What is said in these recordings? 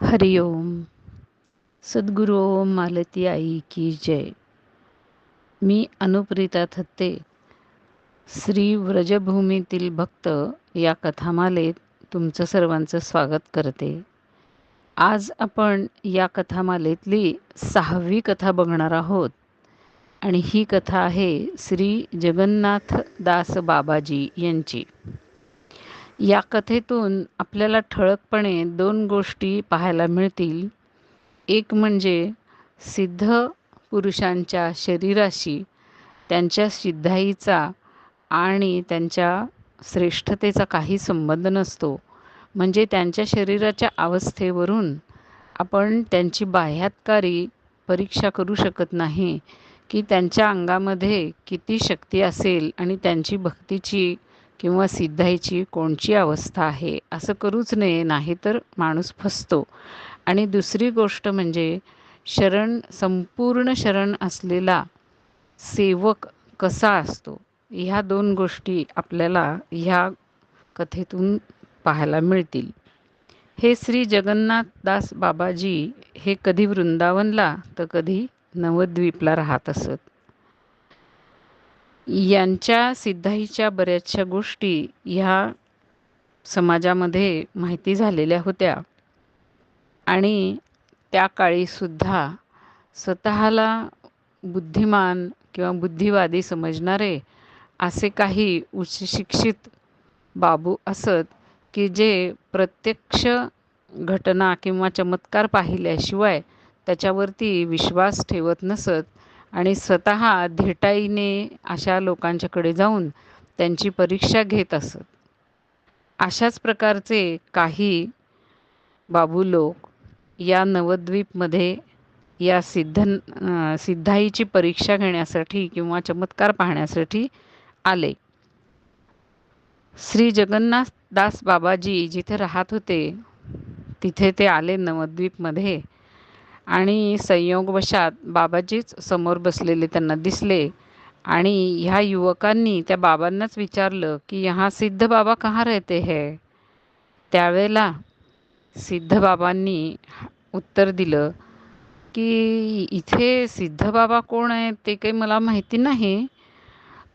हरिओम सद्गुरू ओम मालती आई की जय। मी अनुप्रिता थत्ते। श्री व्रजभूमीतील भक्त या कथामालेत तुमचं सर्वांचं स्वागत करते। आज आपण या कथामालेतली सहावी कथा बघणार आहोत आणि ही कथा आहे श्री जगन्नाथ दास बाबाजी यांची। या कथेतून आपल्याला ठळकपणे दोन गोष्टी पाहायला मिळतील. एक म्हणजे सिद्ध पुरुषांच्या शरीराशी त्यांच्या सिद्धाईचा आणि त्यांच्या श्रेष्ठतेचा काही संबंध नसतो. म्हणजे त्यांच्या शरीराच्या अवस्थेवरून आपण त्यांची बाह्यातकारी परीक्षा करू शकत नाही की त्यांच्या अंगामध्ये किती शक्ती असेल आणि त्यांची भक्तीची किंवा सिद्धाईची कोणची अवस्था आहे असं करूच नये नाहीतर माणूस फसतो. आणि दुसरी गोष्ट म्हणजे शरण संपूर्ण शरण असलेला सेवक कसा असतो? ह्या दोन गोष्टी आपल्याला ह्या कथेतून पाहायला मिळतील. हे श्री जगन्नाथदास बाबाजी हे कधी वृंदावनला तर कधी नवद्वीपला राहत असत. यांच्या सिद्धाईच्या बऱ्याचशा गोष्टी ह्या समाजामध्ये माहिती झालेल्या होत्या. आणि त्या काळीसुद्धा स्वतःला बुद्धिमान किंवा बुद्धिवादी समजणारे असे काही उच्चशिक्षित बाबू असत की जे प्रत्यक्ष घटना किंवा चमत्कार पाहिल्याशिवाय त्याच्यावरती विश्वास ठेवत नसत. आणि स्वतः धिटाईने अशा लोकांच्याकडे जाऊन त्यांची परीक्षा घेत असत. अशाच प्रकारचे काही बाबू लोक या नवद्वीपमध्ये या सिद्ध सिद्धाईची परीक्षा घेण्यासाठी किंवा चमत्कार पाहण्यासाठी आले. श्री जगन्नाथ दास बाबाजी जिथे राहत होते तिथे ते आले नवद्वीपमध्ये. आणि संयोगवशात बाबाजीच समोर बसलेले त्यांना दिसले. आणि ह्या युवकांनी त्या बाबांनाच विचारलं की ह्या सिद्ध बाबा कहाँ रहते है? त्यावेळेला सिद्ध बाबांनी उत्तर दिलं की इथे सिद्ध बाबा कोण आहेत ते काही मला माहिती नाही.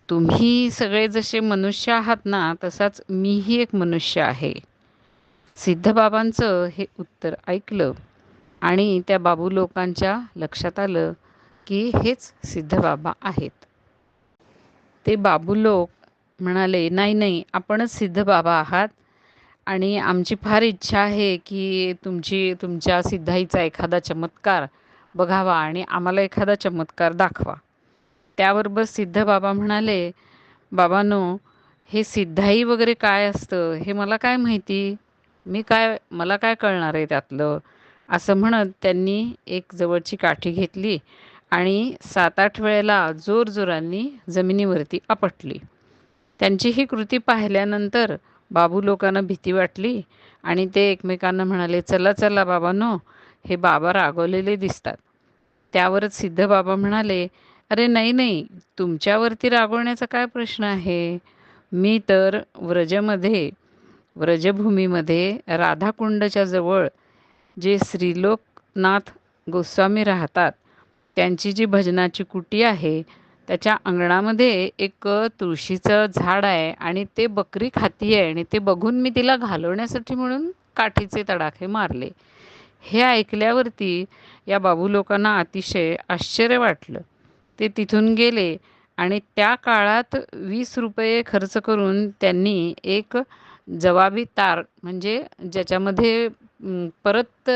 तुम्ही सगळे जसे मनुष्य आहात ना तसाच मीही एक मनुष्य आहे. सिद्ध बाबांचं हे उत्तर ऐकलं. आणि त्या बाबू लोकांच्या लक्षात आलं की हेच सिद्ध बाबा आहेत. ते बाबू लोक म्हणाले नाही नाही आपणच सिद्ध बाबा आहात आणि आमची फार इच्छा आहे की तुमची तुमच्या सिद्धाईचा एखादा चमत्कार बघावा आणि आम्हाला एखादा चमत्कार दाखवा. त्याबरोबर सिद्ध बाबा म्हणाले बाबानो हे सिद्धाई वगैरे काय असतं? हे मला काय माहिती? मी काय मला काय कळणार आहे त्यातलं? असं म्हणत त्यांनी एक जवळची काठी घेतली आणि सात आठ वेळेला जोरजोरांनी जमिनीवरती आपटली. त्यांची ही कृती पाहिल्यानंतर बाबू लोकांना भीती वाटली आणि ते एकमेकांना म्हणाले चला चला बाबानो हे बाबा रागवलेले दिसतात. त्यावरच सिद्ध बाबा म्हणाले अरे नाही नाही तुमच्यावरती रागवण्याचा काय प्रश्न आहे? मी तर व्रजमध्ये व्रजभूमीमध्ये राधाकुंडच्या जवळ जे श्रीलोकनाथ गोस्वामी राहतात त्यांची जी भजनाची कुटी आहे त्याच्या अंगणामध्ये एक तुळशीचं झाड आहे आणि ते बकरी खाती आहे आणि ते बघून मी तिला घालवण्यासाठी म्हणून काठीचे तडाखे मारले. हे ऐकल्यावरती या बाबू लोकांना अतिशय आश्चर्य वाटलं. ते तिथून गेले आणि त्या काळात वीस रुपये खर्च करून त्यांनी एक जवाबी तार म्हणजे ज्याच्यामध्ये परत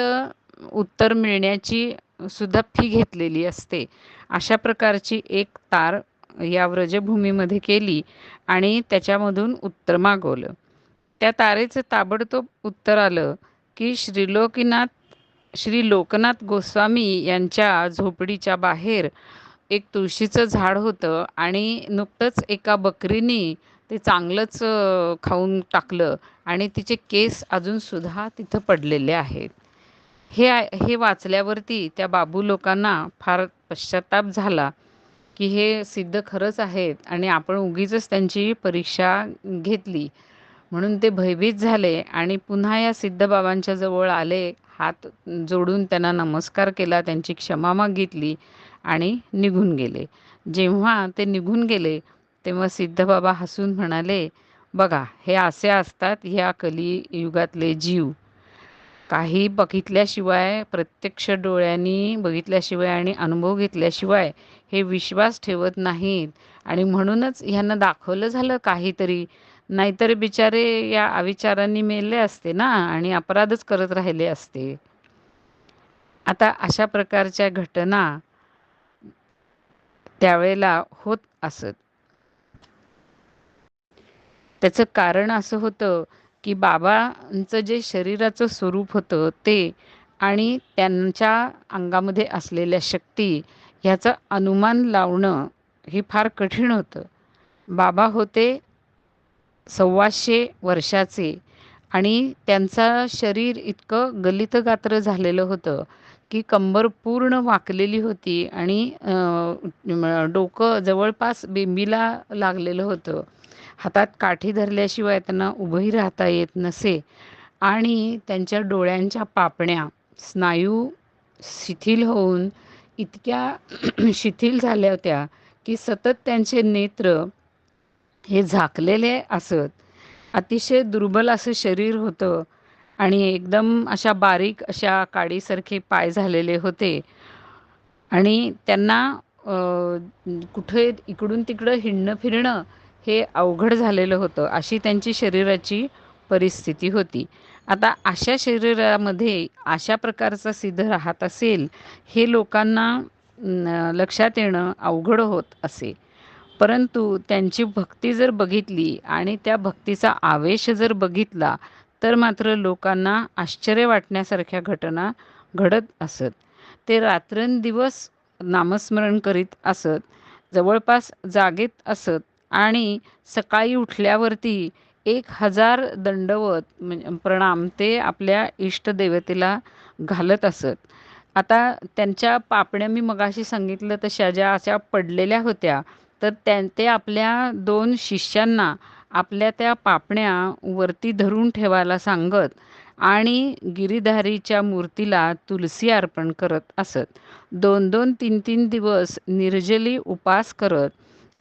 उत्तर मिळण्याची सुद्धा फी घेतलेली असते. अशा प्रकारची एक तार या व्रजभूमीमध्ये केली आणि त्याच्यामधून उत्तर मागवलं. त्या तारेचं ताबडतोब उत्तर आलं की श्रीलोकीनाथ श्री लोकनाथ गोस्वामी यांच्या झोपडीच्या बाहेर एक तुळशीचं झाड होतं आणि नुकतंच एका बकरीने ते चांगलंच खाऊन टाकलं आणि तिचे केस अजूनसुद्धा तिथं पडलेले आहेत. हे हे वाचल्यावरती त्या बाबू लोकांना फार पश्चाताप झाला की हे सिद्ध खरंच आहेत आणि आपण उगीच त्यांची परीक्षा घेतली. म्हणून ते भयभीत झाले आणि पुन्हा या सिद्ध बाबांच्या जवळ आले हात जोडून त्यांना नमस्कार केला त्यांची क्षमा मागितली आणि निघून गेले. जेव्हा ते निघून गेले तेव्हा सिद्धबाबा हसून म्हणाले बघा हे असे असतात ह्या कलियुगातले जीव. काही बघितल्याशिवाय प्रत्यक्ष डोळ्यांनी बघितल्याशिवाय आणि अनुभव घेतल्याशिवाय हे विश्वास ठेवत नाहीत. आणि म्हणूनच ह्यांना दाखवलं झालं काहीतरी. नाहीतर बिचारे या अविचारांनी मेले असते ना आणि अपराधच करत राहिले असते. आता अशा प्रकारच्या घटना त्यावेळेला होत असत. त्याचं कारण असं होतं की बाबांचं जे शरीराचं स्वरूप होतं ते आणि त्यांच्या अंगामध्ये असलेल्या शक्ती ह्याचं अनुमान लावणं हे फार कठीण होतं. बाबा होते सव्वाशे वर्षाचे आणि त्यांचं शरीर इतकं गलित गात्र झालेलं होतं की कंबर पूर्ण वाकलेली होती आणि डोकं जवळपास बेंबीला लागलेलं होतं. हातात काठी धरल्याशिवाय त्यांना उभंही राहता येत नसे. आणि त्यांच्या डोळ्यांच्या पापण्या स्नायू शिथिल होऊन इतक्या शिथिल झाल्या होत्या की सतत त्यांचे नेत्र हे झाकलेले असत. अतिशय दुर्बल असं शरीर होतं आणि एकदम अशा बारीक अशा काडीसारखे पाय झालेले होते. आणि त्यांना कुठे इकडून तिकडं हिंडणं फिरणं हे अवघड झालेलं होतं अशी त्यांची शरीराची परिस्थिती होती. आता अशा शरीरामध्ये अशा प्रकारचा सिद्ध राहत असेल हे लोकांना लक्षात येणं अवघड होत असे. परंतु त्यांची भक्ती जर बघितली आणि त्या भक्तीचा आवेश जर बघितला तर मात्र लोकांना आश्चर्य वाटण्यासारख्या घटना घडत असत. ते रात्रंदिवस नामस्मरण करीत असत जवळपास जागेत असत आणि सकाळी उठल्यावरती एक हजार दंडवत म्हणजे प्रणाम ते आपल्या इष्टदेवतेला घालत असत. आता त्यांच्या पापण्या मी मगाशी सांगितलं तशा ज्या अशा पडलेल्या होत्या तर त्या ते आपल्या दोन शिष्यांना आपल्या त्या पापण्या वरती धरून ठेवायला सांगत आणि गिरीधारीच्या मूर्तीला तुलसी अर्पण करत असत. दोन दोन तीन तीन दिवस निर्जली उपास करत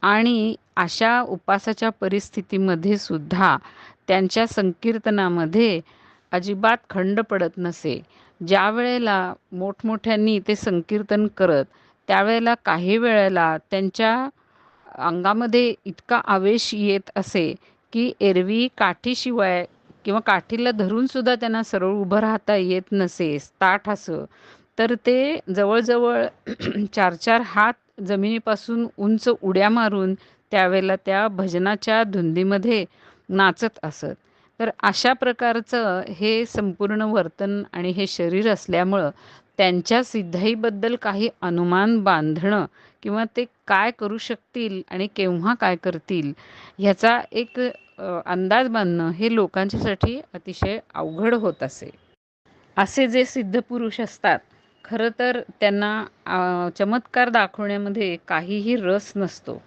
आणि अशा उपासाच्या परिस्थितीमध्ये सुद्धा त्यांच्या संकीर्तनामध्ये अजिबात खंड पडत नसे. ज्या वेळेला मोठमोठ्यांनी ते संकीर्तन करत त्यावेळेला काही वेळेला त्यांच्या अंगामध्ये इतका आवेश येत असे की एरवी काठीशिवाय किंवा काठीला धरूनसुद्धा त्यांना सरळ उभं राहता येत नसे ताठ असं. तर ते जवळजवळ चार चार हात जमिनीपासून उंच उड्या मारून त्यावेळेला त्या भजनाच्या धुंदीमध्ये नाचत असत. तर अशा प्रकारचं हे संपूर्ण वर्तन आणि हे शरीर असल्यामुळं त्यांच्या सिद्धाईबद्दल काही अनुमान बांधणं किंवा ते काय करू शकतील आणि केव्हा काय करतील ह्याचा एक अंदाज बांधणं हे लोकांच्यासाठी अतिशय अवघड होत असे. असे जे सिद्ध पुरुष असतात खरं तर त्यांना चमत्कार दाखवण्यामध्ये काहीही रस नसतो.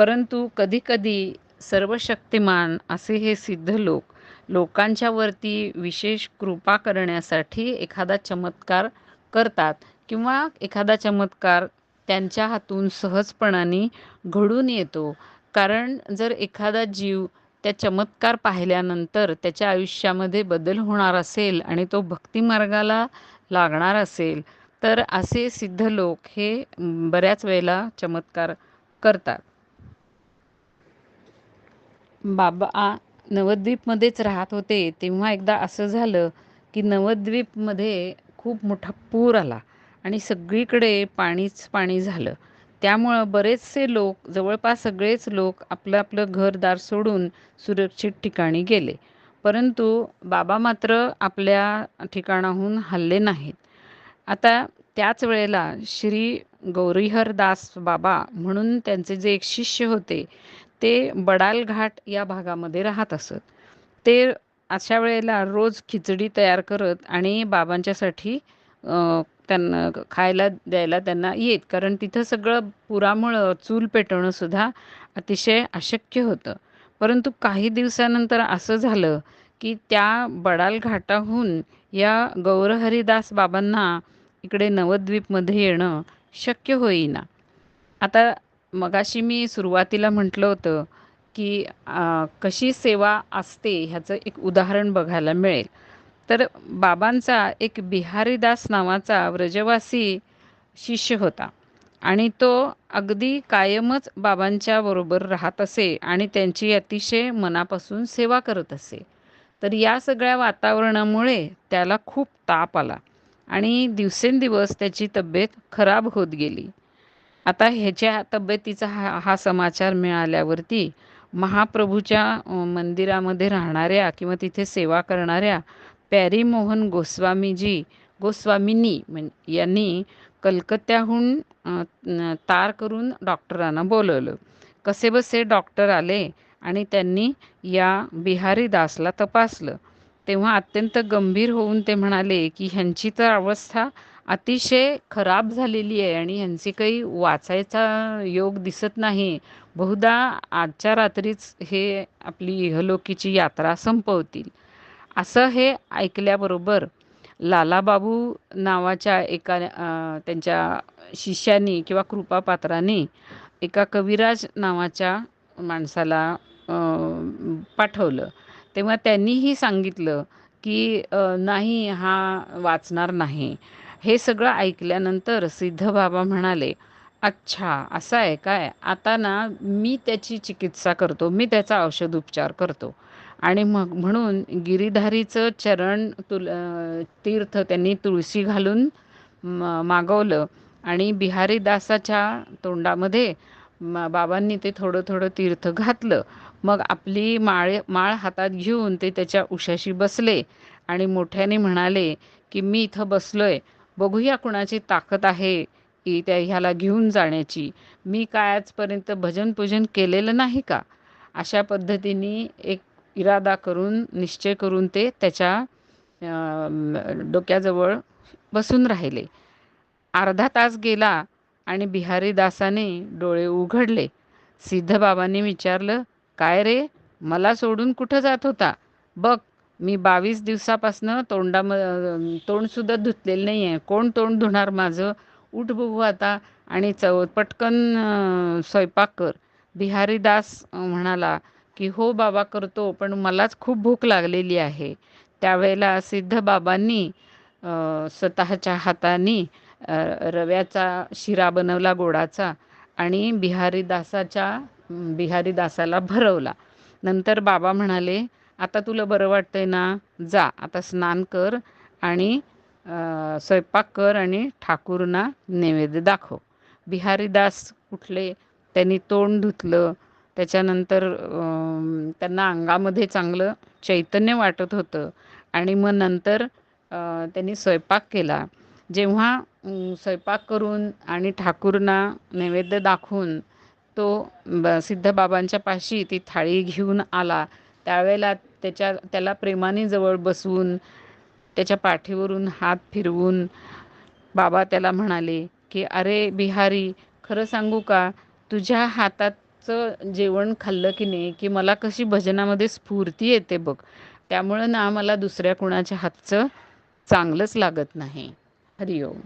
परंतु कधीकधी सर्वशक्तिमान असे हे सिद्ध लोक लोकांच्यावरती विशेष कृपा करण्यासाठी एखादा चमत्कार करतात किंवा एखादा चमत्कार त्यांच्या हातून सहजपणाने घडून येतो. कारण जर एखादा जीव त्या चमत्कार पाहिल्यानंतर त्याच्या आयुष्यामध्ये बदल होणार असेल आणि तो भक्तिमार्गाला लागणार असेल तर असे सिद्ध लोक हे बऱ्याच वेळेला चमत्कार करतात. बाबा नवद्वीपमध्येच राहत होते तेव्हा एकदा असं झालं की नवद्वीपमध्ये खूप मोठा पूर आला आणि सगळीकडे पाणीच पाणी झालं. त्यामुळं बरेचसे लोक जवळपास सगळेच लोक आपलं आपलं घरदार सोडून सुरक्षित ठिकाणी गेले. परंतु बाबा मात्र आपल्या ठिकाणाहून हल्ले नाहीत. आता त्याच वेळेला श्री गौरीहर दास बाबा म्हणून त्यांचे जे एक शिष्य होते ते बडाल घाट या भागामध्ये राहत असत. ते अशा वेळेला रोज खिचडी तयार करत आणि बाबांच्यासाठी त्यांना खायला द्यायला त्यांना येत. कारण तिथं सगळं पुरामुळं चूल पेटवणं सुद्धा अतिशय अशक्य होतं. परंतु काही दिवसानंतर असं झालं की त्या बडाल घाटाहून या गौरहरिदास बाबांना इकडे नवद्वीपमध्ये येणं शक्य होईना. आता मगाशी मी सुरुवातीला म्हटलं होतं की कशी सेवा असते ह्याचं एक उदाहरण बघायला मिळेल. तर बाबांचा एक बिहारीदास नावाचा व्रजवासी शिष्य होता आणि तो अगदी कायमच बाबांच्या बरोबर राहत असे आणि त्यांची अतिशय मनापासून सेवा करत असे. तर या सगळ्या वातावरणामुळे त्याला खूप ताप आला आणि दिवसेंदिवस त्याची तब्येत खराब होत गेली. आता ह्याच्या तब्येतीचा हा हा समाचार मिळाल्यावरती महाप्रभूच्या मंदिरामध्ये राहणाऱ्या किंवा तिथे सेवा करणाऱ्या पॅरीमोहन गोस्वामीजी गोस्वामींनी यांनी कलकत्त्याहून तार करून डॉक्टरांना बोलवलं. कसे बसे डॉक्टर आले आणि त्यांनी या बिहारी दासला तपासलं. तेव्हा अत्यंत गंभीर होऊन ते म्हणाले की ह्यांची तर अवस्था अतिशय खराब झालेली आहे आणि ह्यांचे काही वाचायचा योग दिसत नाही. बहुधा आजच्या रात्रीच हे आपली इहलोकीची यात्रा संपवतील. असं हे ऐकल्याबरोबर लालाबाबू नावाच्या एका त्यांच्या शिष्यानी किंवा कृपापात्राने एका कविराज नावाच्या माणसाला पाठवलं. तेव्हा त्यांनीही सांगितलं की नाही हा वाचणार नाही. हे सगळं ऐकल्यानंतर सिद्ध बाबा म्हणाले अच्छा असं आहे काय? आता ना मी त्याची चिकित्सा करतो मी त्याचा औषध उपचार करतो. आणि मग म्हणून गिरीधारीचं चरण तुल तीर्थ त्यांनी तुळशी घालून मागवलं. आणि बिहारी दासाच्या तोंडामध्ये बाबांनी ते थोडं थोडं तीर्थ घातलं. मग आपली माळ माळ हातात घेऊन ते त्याच्या उशाशी बसले. आणि मोठ्याने म्हणाले की मी इथं बसलोय. बघूया कुणाची ताकद आहे की त्या ह्याला घेऊन जाण्याची. मी काय आजपर्यंत भजन पूजन केलेलं नाही का? अशा पद्धतीने एक इरादा करून निश्चय करून ते त्याच्या डोक्याजवळ बसून राहिले. अर्धा तास गेला आणि बिहारी दासाने डोळे उघडले. सिद्धबाबांनी विचारलं काय रे? मला सोडून कुठं जात होता? बघ मी बावीस दिवसापासनं तोंडा तोंडसुद्धा धुतलेलं नाही आहे कोण तोंड धुणार माझं? उठ बघू आता. आणि चव पटकन स्वयंपाक कर. बिहारी दास म्हणाला की हो बाबा करतो पण मलाच खूप भूक लागलेली आहे. त्यावेळेला सिद्ध बाबांनी स्वतःच्या हाताने रव्याचा शिरा बनवला गोडाचा आणि बिहारी दासाच्या बिहारी दासाला भरवला. नंतर बाबा म्हणाले आता तुला बरं वाटतंय ना? जा आता स्नान कर आणि स्वयंपाक कर आणि ठाकूरना नैवेद्य दाखव. बिहारी दास कुठले? त्यांनी तोंड धुतलं. त्याच्यानंतर त्यांना अंगामध्ये चांगलं चैतन्य वाटत होतं. आणि मग नंतर त्यांनी स्वयंपाक केला. जेव्हा स्वयंपाक करून आणि ठाकूरना नैवेद्य दाखवून तो ब सिद्धबाबांच्या पाशी ती थाळी घेऊन आला त्यावेळेला त्याच्या त्याला प्रेमाने जवळ बसवून त्याच्या पाठीवरून हात फिरवून बाबा त्याला म्हणाले की अरे बिहारी खरं सांगू का? तुझ्या हाताचं जेवण खाल्लं की नाही की मला कशी भजनामध्ये स्फूर्ती येते बघ. त्यामुळं ना मला दुसऱ्या कुणाच्या हातचं चांगलंच लागत नाही. हरिओम.